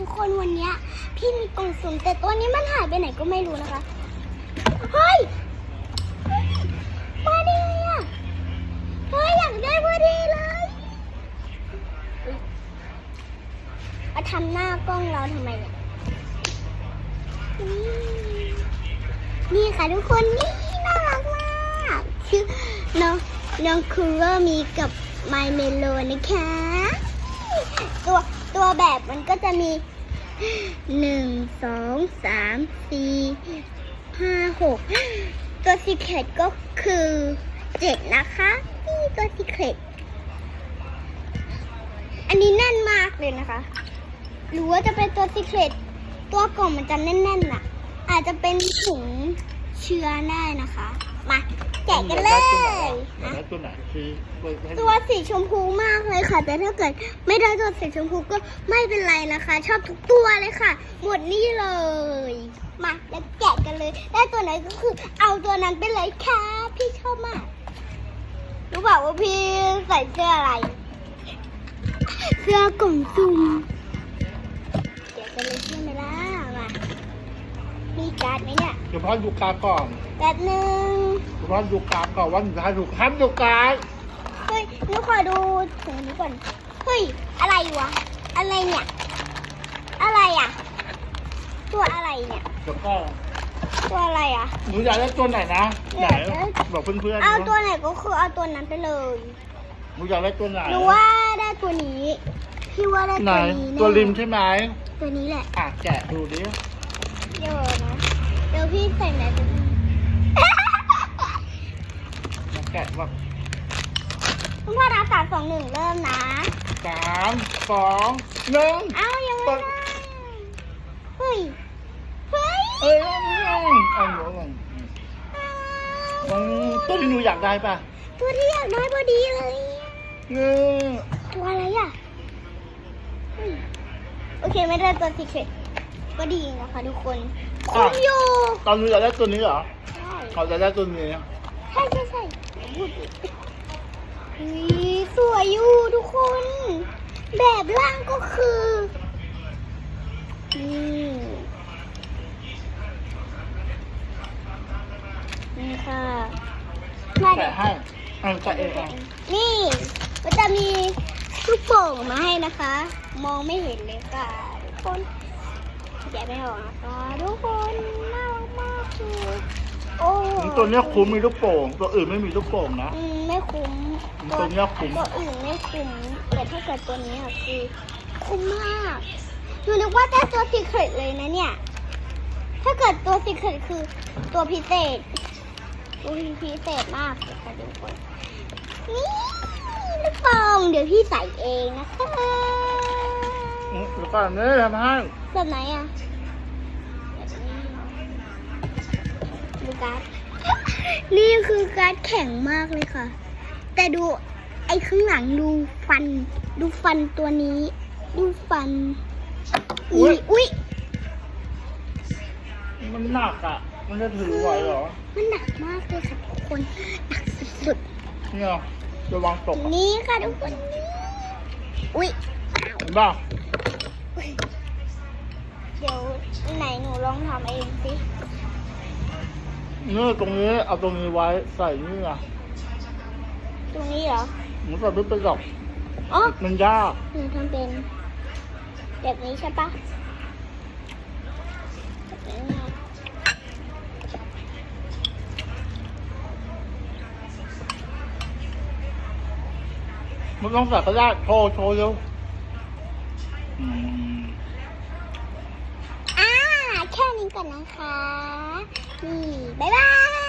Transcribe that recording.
ทุกคนวันนี้พี่มีกล่องสุ่มแต่ตัวนี้มันหายไปไหนก็ไม่รู้นะคะเฮ้ยเฮ้ยมาดีอะเฮ้ยอยากได้พอดีเลยมาทำหน้ากล้องเราทำไมเนี่ยนี่นี่ค่ะทุกคนนี่น่ารักมากชื่อน้องน้องคูเวอร์มีกับไมเมโลนะคะตัว ตัวแบบมันก็จะมีหนึ่งสองสามสี่ห้าหกตัวซีเครตก็คือเจ็ดนะคะ นี่ตัวซีเครตอันนี้แน่นมากเลยนะคะ หรือว่าจะเป็นตัวซีเครตตัวกล่องมันจะแน่นๆน่ะ อาจจะเป็นถุง เชื้อได้นะคะ มาแกะกันเลยอยากได้ตัวไหนชี้ให้ดูตัวสีชมพูมากเลยค่ะ แต่ถ้าเกิดไม่ได้ตัวสีชมพูก็ไม่เป็นไรนะคะ ชอบทุกตัวเลยค่ะ หมดนี่เลย มาแล้วแกะกันเลย ได้ตัวไหนก็คือ เอาตัวนั้นไปเลยค่ะ พี่ชอบมาก รู้เปล่าว่าพี่ใส่เสื้ออะไร เสื้อกล่องซุ่ม ไหมเนี่ยเฉพาะดูการดก่อนแป๊บหนึ่งเฉพาะดูการดก่อนว่าสุดท้ายดูห้ามดูการดเฮ้ยหนูขอดูถุงนี้ก่อนเฮ้ยอะไรวะอะไรเนี่ย อะไรอะ ตัวอะไรเนี่ยแล้วก็ตัวอะไรอะหนูอยากได้ตัวไหนนะอไหนยากได้บอกเพื่อนๆเอานะตัวไหนก็คือเอาตัวนั้นไปเลยหนูอยากได้ตัวไหนหนูว่าได้ตัวนี้พี่ว่าได้ไหนตัวนี้แน่ตัวริมใช่ไหมตัวนี้แหละอะแกะดูดิเดี๋ยวนะเดี๋ยวพี่ใส่แมสมาแกะแบบคุณพ่อรักสามสองหนึ่งเริ่มนะสามสองหนึ่งเอ้ายังไม่ได้เฮ้ยเฮ้ยเอ้ยเอาหนูเอาหนูอืมตัวที่หนูอยากได้ป่ะตัวที่อยากได้พอดีเลยเงี้ยตัวอะไรอะเฮ้ยโอเคไม่ได้ตัว secret ก็ดีนะคะทุกคน คุ้มอยู่ตอนหนูอยากได้ตัวนี้เหรอใช่เขาจะได้ตัวนี้ใช่ใช่ใช่พูดผิดเฮ้ยสวยอยู่ทุกคน แบบล่างก็คือนี่นี่ค่ะน่าแกะให้อันแกะเองอะนี่ก็จะมีลูกโป่งมาให้นะคะ มองไม่เห็นเลยค่ะทุกคน แกะไม่ออกนะคะทุกคนน่ารักมากเลยโอ้ตัวเนี้ยคุ้มมีลูกโป่ง ตัวอื่นไม่มีลูกโป่งนะ อืมไม่คุ้มตัวเนี้ยคุ้ม ตัวอื่นไม่คุ้มแต่ถ้าเกิดตัวนี้อะคือคุ้มมากหนูนึกว่าได้ตัวซีเครตเลยนะเนี่ย ถ้าเกิดตัวซีเครตคือตัวพิเศษตัวพิเศษมากเลยค่ะทุกคนนี่ลูกโป่งเดี๋ยวพี่ใส่เองนะคะ อืมแล้วก็อันนี้ทำให้แบบไหนอะแบบนี้ดูการ์ดนี่คือการ์ดแข็งมากเลยค่ะ แต่ดูไอ้ข้างหลังดูฟัน ดูฟันตัวนี้ ดูฟันอุ้ยอุ้ยมันหนักอะ มันจะถือไหวเหรอ มันหนักมากเลยค่ะทุกคน หนักสุดเนี่ยระวังตกๆนี่ค่ะทุกคน อุ้ยเห็นป่ะ เดี๋ยวไหนหนูลองทำเองสิเนี่ยตรงนี้เอาตรงนี้ไว้ใส่นี่ไงตรงนี้เหรอหนูใส่ไม่เป็นหรอกอ๋อมันยากหนูทำเป็น แบบนี้ใช่ปะแบบนี้ไงมันต้องใส่ก็ได้โชว์โชว์เร็วอืม อ่าแค่นี้ ก่อนนะคะ นี่ บ๊ายบาย